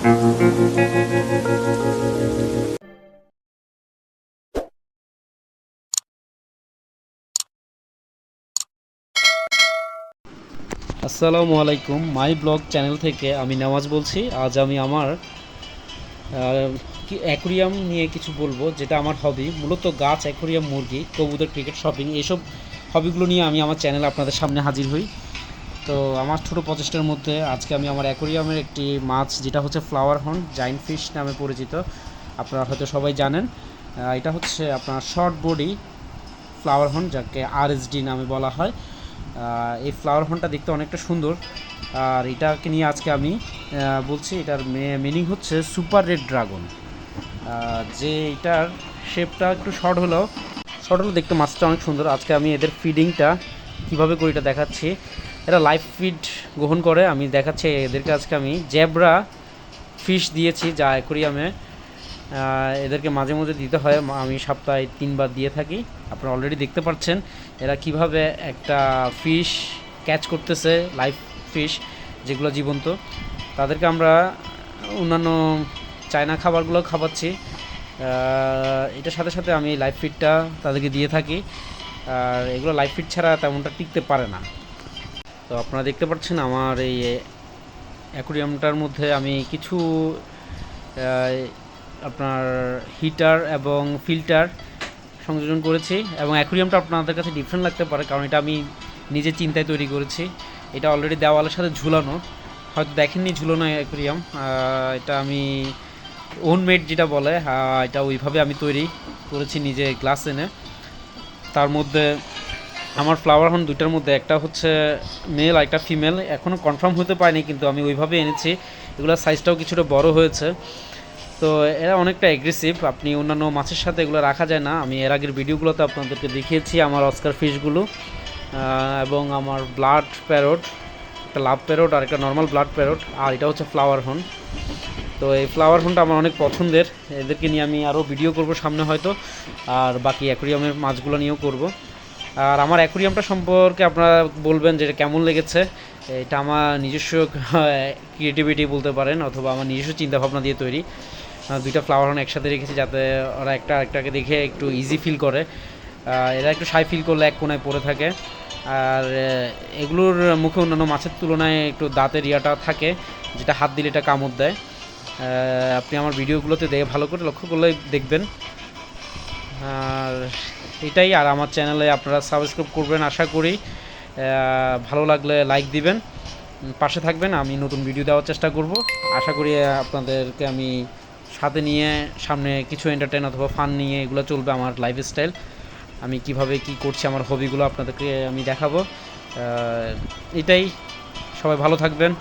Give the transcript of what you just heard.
আসসালামু আলাইকুম। My blog channel থেকে আমি নামাজ বলছি। আজ আমি আমার অ্যাকুরিয়াম নিয়ে কিছু বলব, যেটা আমার হবি মূলত গাছ, অ্যাকুরিয়াম, মুরগি, কবুতর ক্রিকেট শপিং এইসব হবিগুলো নিয়ে আমি আমার চ্যানেল আপনাদের সামনে হাজির হই। তো আমার ছোটো প্রচেষ্টার মধ্যে আজকে আমি আমার অ্যাকুরিয়ামের একটি মাছ, যেটা হচ্ছে ফ্লাওয়ার হর্ন, জাইন্ট ফিশ নামে পরিচিত। আপনারা হয়তো সবাই জানেন। এটা হচ্ছে আপনার শর্ট বডি ফ্লাওয়ার হর্ন, যাকে আরএসডি নামে বলা হয়। এই ফ্লাওয়ার হর্নটা দেখতে অনেকটা সুন্দর। আর এটাকে নিয়ে আজকে আমি বলছি, এটার মিনিং হচ্ছে সুপার রেড ড্রাগন। যে এটার শেপটা একটু শর্ট হলেও শর্ট হলেও দেখতে মাছটা অনেক সুন্দর। আজকে আমি এদের ফিডিংটা কীভাবে করি এটা দেখাচ্ছি। এরা লাইভ ফিড গ্রহণ করে। আমি দেখাচ্ছি এদেরকে আজকে আমি। জ্যাবরা ফিশ দিয়েছি যা অ্যাকোরিয়ামে এদেরকে মাঝে মাঝে দিতে হয়। আমি সপ্তাহে তিনবার দিয়ে থাকি। আপনারা অলরেডি দেখতে পাচ্ছেন এরা কীভাবে একটা ফিশ ক্যাচ করতেছে লাইভ ফিশ যেগুলো জীবন্ত। তাদেরকে আমরা অন্যান্য চায়না খাবারগুলো খাওয়াচ্ছি। এটার সাথে সাথে আমি লাইফ ফিডটা তাদেরকে দিয়ে থাকি। আর এগুলো লাইফ ফিড ছাড়া তেমনটা টিকতে পারে না। তো আপনারা দেখতে পাচ্ছেন আমার এই অ্যাকুরিয়ামটার মধ্যে আমি কিছু আপনার হিটার এবং ফিল্টার সংযোজন করেছি এবং অ্যাকুরিয়ামটা আপনাদের কাছে ডিফারেন্ট লাগতে পারে, কারণ এটা আমি নিজে চিন্তায় তৈরি করেছি। এটা অলরেডি দেওয়ালের সাথে ঝুলানো, হয়তো দেখেননি ঝুলানো অ্যাকুরিয়াম এটা আমি ওন মেড যেটা বলে এটা ওইভাবে আমি তৈরি করেছি নিজে গ্লাস এনে। তার মধ্যে আমার ফ্লাওয়ার হর্ন দুইটার মধ্যে, একটা হচ্ছে মেল আর একটা ফিমেল এখনও কনফার্ম হতে পারেনি, কিন্তু আমি ওইভাবে এনেছি। এগুলোর সাইজটাও কিছুটা বড় হয়েছে। তো এরা অনেকটা অ্যাগ্রেসিভ আপনি অন্যান্য মাছের সাথে এগুলো রাখা যায় না। আমি এর আগের ভিডিওগুলোতে আপনাদেরকে দেখিয়েছি আমার অস্কার ফিশগুলো এবং আমার ব্লাড প্যারট একটা লাভ প্যারট আর একটা নর্মাল ব্লাড প্যারট আর এটা হচ্ছে ফ্লাওয়ার হর্ন তো এই ফ্লাওয়ার হর্নটা আমার অনেক পছন্দের। এদেরকে নিয়ে আমি আরও ভিডিও করব সামনে হয়তো, আর বাকি অ্যাকুরিয়ামের মাছগুলো নিয়েও করব। আর আমার অ্যাকুরিয়ামটা সম্পর্কে আপনারা বলবেন যে এটা কেমন লেগেছে। এটা আমার নিজস্ব ক্রিয়েটিভিটি বলতে পারেন, অথবা আমার নিজস্ব চিন্তাভাবনা দিয়ে তৈরি। দুইটা ফ্লাওয়ার হর্ন একসাথে রেখেছি যাতে ওরা একটা একটাকে দেখে একটু ইজি ফিল করে। এরা একটু সাই ফিল করলে এক কোনায় পড়ে থাকে। আর এগুলোর মুখে অন্যান্য মাছের তুলনায় একটু দাঁতের ইয়াটা থাকে, যেটা হাত দিলে এটা কামড় দেয়। আপনি আমার ভিডিওগুলোতে দেখে ভালো করে লক্ষ্য করলে দেখবেন। আর এটাই, আর আমার চ্যানেলে আপনারা সাবস্ক্রাইব করবেন, আশা করি। ভালো লাগলে লাইক দিবেন। পাশে থাকবেন, আমি নতুন ভিডিও দেওয়ার চেষ্টা করব। আশা করি আপনাদেরকে আমি সাথে নিয়ে, সামনে কিছু এন্টারটেন অথবা ফান নিয়ে এগুলো চলবে আমার লাইফস্টাইল আমি কীভাবে কি করছি, আমার হবিগুলো আপনাদেরকে আমি দেখাবো। এটাই। সবাই ভালো থাকবেন।